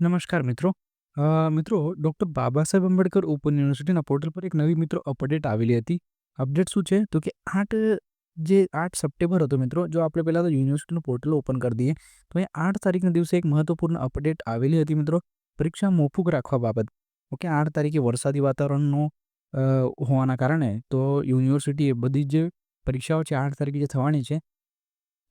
નમસ્કાર મિત્રો. મિત્રો ડૉક્ટર બાબા સાહેબ આંબેડકર ઓપન યુનિવર્સિટીના પોર્ટલ પર એક નવી મિત્રો અપડેટ આવેલી હતી. અપડેટ શું છે? તો કે આઠ જે આઠ સપ્ટેમ્બર હતો મિત્રો, જો આપણે પહેલાં તો યુનિવર્સિટીનું પોર્ટલ ઓપન કરી દઈએ, તો અહીંયા આઠ તારીખના દિવસે એક મહત્વપૂર્ણ અપડેટ આવેલી હતી મિત્રો, પરીક્ષા મોફુક રાખવા બાબત. ઓકે, આઠ તારીખે વરસાદી વાતાવરણનો હોવાના કારણે તો યુનિવર્સિટીએ બધી જે પરીક્ષાઓ છે આઠ તારીખે જે થવાની છે,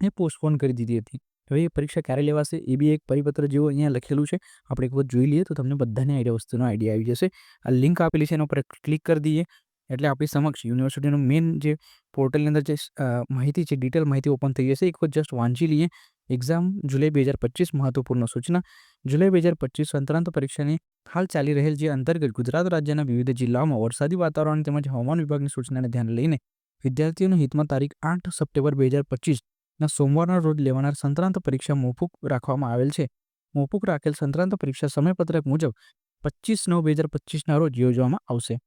એ પોસ્ટપોન કરી દીધી હતી. હવે એ પરીક્ષા ક્યારે લેવાશે એ બી એક પરિપત્ર જેવું અહીંયા લખેલું છે. આપણે એક વખત જોઈ લઈએ તો તમને બધાને આઈડિયા વસ્તુનો આઈડિયા આવી જશે. આ લિંક આપેલી છે એના ઉપર ક્લિક કરી દઈએ એટલે આપણી સમક્ષ યુનિવર્સિટીનું મેઇન જે પોર્ટલની અંદર જે માહિતી છે, ડિટેલ માહિતી ઓપન થઈ જશે. એક વખત જસ્ટ વાંચી લઈએ. એક્ઝામ જુલાઈ બે હજાર પચીસ મહત્વપૂર્ણ સૂચના જુલાઈ બે હજાર પચીસ અંતરાંત પરીક્ષાની હાલ ચાલી રહેલ જે અંતર્ગત ગુજરાત રાજ્યના વિવિધ જિલ્લાઓમાં વરસાદી વાતાવરણ તેમજ હવામાન વિભાગની સૂચનાને ધ્યાને લઈને વિદ્યાર્થીઓના હિતમાં તારીખ આઠ સપ્ટેમ્બર બે હજાર પચીસના સોમવારના રોજ લેવાનાર સંત્રાંત પરીક્ષા મોફૂક રાખવામાં આવેલ છે. મોફૂક રાખેલ સંત્રાંત પરીક્ષા સમયપત્રક મુજબ પચીસ નવ બે હજાર પચીસના રોજ યોજવામાં આવશે.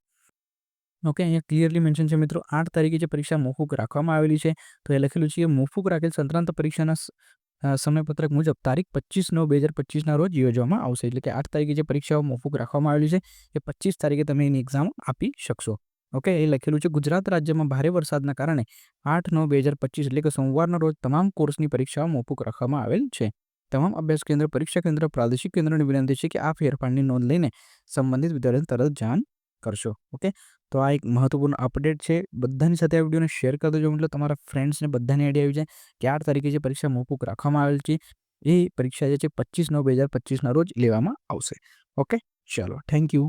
ઓકે, અહીંયા ક્લિયરલી મેન્શન છે મિત્રો આઠ તારીખે જે પરીક્ષા મોફૂક રાખવામાં આવેલી છે, તો એ લખેલું છે કે મોકૂફ રાખેલ સંત્રાંત પરીક્ષાના સમયપત્રક મુજબ તારીખ પચીસ નવ બે હજાર પચીસના રોજ યોજવામાં આવશે. એટલે કે આઠ તારીખે જે પરીક્ષાઓ મોફૂક રાખવામાં આવેલી છે, એ પચીસ તારીખે તમે એની એક્ઝામ આપી શકશો. ઓકે, એ લખેલું છે ગુજરાત રાજ્યમાં ભારે વરસાદના કારણે આઠ નવ બે હજાર પચીસ એટલે કે સોમવારના રોજ તમામ કોર્સની પરીક્ષાઓ મોકૂફ રાખવામાં આવેલ છે. તમામ અભ્યાસ કેન્દ્ર, પરીક્ષા કેન્દ્ર, પ્રાદેશિક કેન્દ્રની વિનંતી છે કે આ ફેરફારની નોંધ લઈને સંબંધિત વિદ્યાર્થીઓને તરત જાણ કરશો. ઓકે, તો આ એક મહત્વપૂર્ણ અપડેટ છે. બધાની સાથે આ વિડીયોને શેર કરી દેજો એટલે તમારા ફ્રેન્ડ્સને બધાને આઈડિયા આવી જાય કે 8 તારીખે જે પરીક્ષા મોકૂફ રાખવામાં આવેલ છે, એ પરીક્ષા જે છે પચીસ નવ બે હજાર પચીસના રોજ લેવામાં આવશે. ઓકે, ચાલો થેન્ક યુ.